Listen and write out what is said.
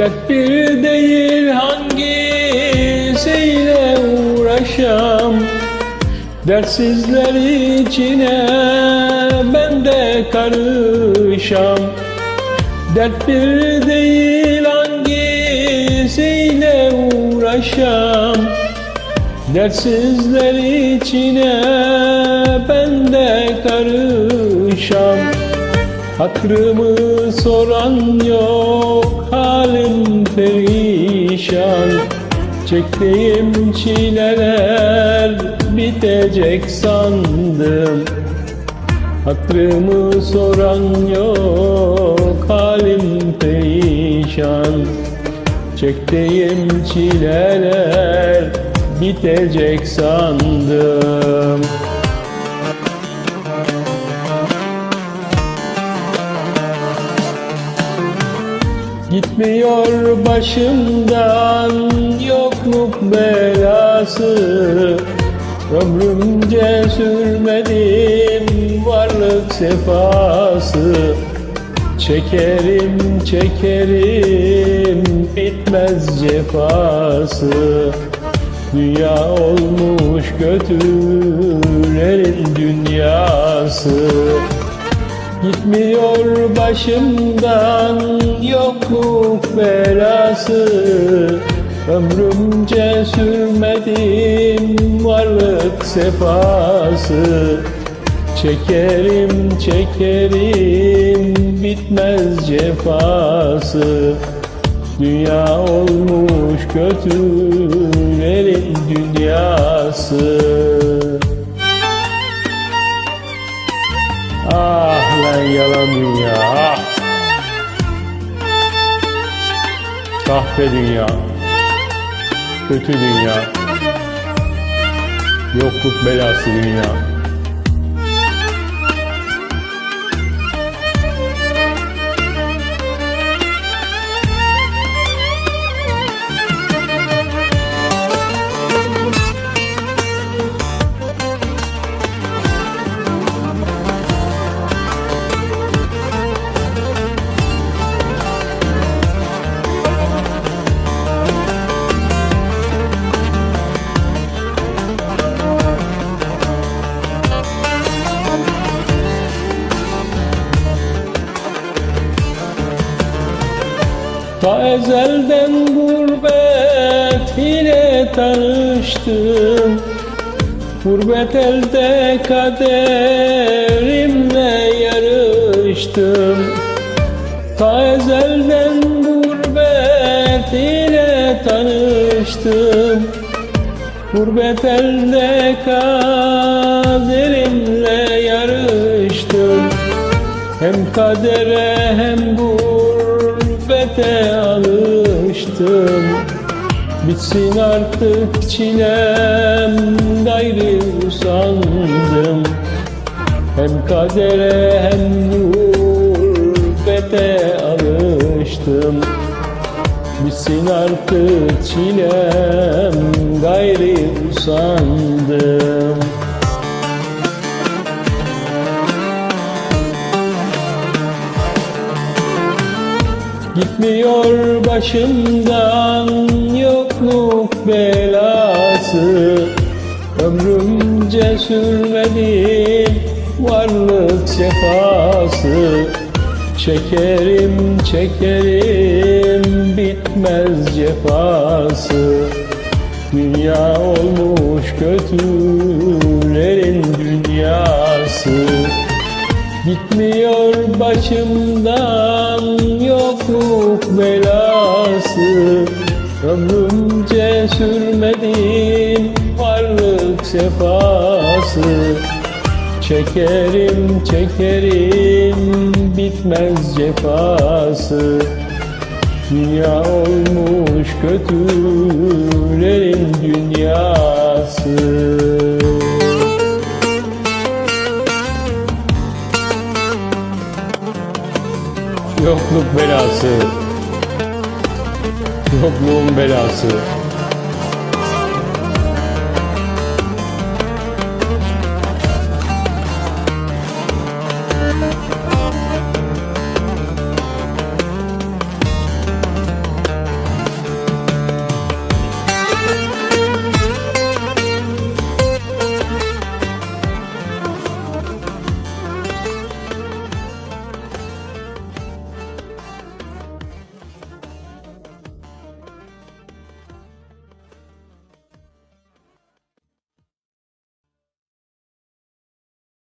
Dert bir değil hangisiyle uğraşam? Dertsizler içine ben de karışam. Dert bir değil hangisiyle uğraşam? Dertsizler içine ben de karışam Hakrımı soran yok halim perişan. Çektiğim çileler bitecek sandım. Hatrımı soran yok halim perişan. Çektiğim çileler bitecek sandım Gitmiyor başımdan yokluk belası. Ömrümce sürmedim varlık sefası. Çekerim çekerim bitmez cefası. Dünya olmuş götürenin dünyası Gitmiyor başımdan yokluk belası. Ömrümce sürmedim varlık sefası. Çekerim çekerim bitmez cefası. Dünya olmuş kötülerin dünyası yalan dünya ah. Dünya. Kötü dünya. Yokluk belası dünya Ta ezelden gurbet ile tanıştım Gurbet elde kaderimle yarıştım. Ta ezelden gurbet ile tanıştım Gurbet elde kaderimle yarıştım. Hem kadere hem gurbete alıştım. Bitsin artık çilem gayrı usandım. Hem kadere hem gurbete alıştım. Bitsin artık çilem gayrı usandım başımdan yokluk belası. Ömrümce sürmedim varlık sefası. Çekerim çekerim bitmez cefası. Dünya olmuş kötülerin dünyası Gitmiyor başımdan yokluk belası. Ömrümce sürmedim varlık sefası. Çekerim çekerim bitmez cefası. Dünya olmuş kötülerin dünyası Yokluk belası. Yokluğun belası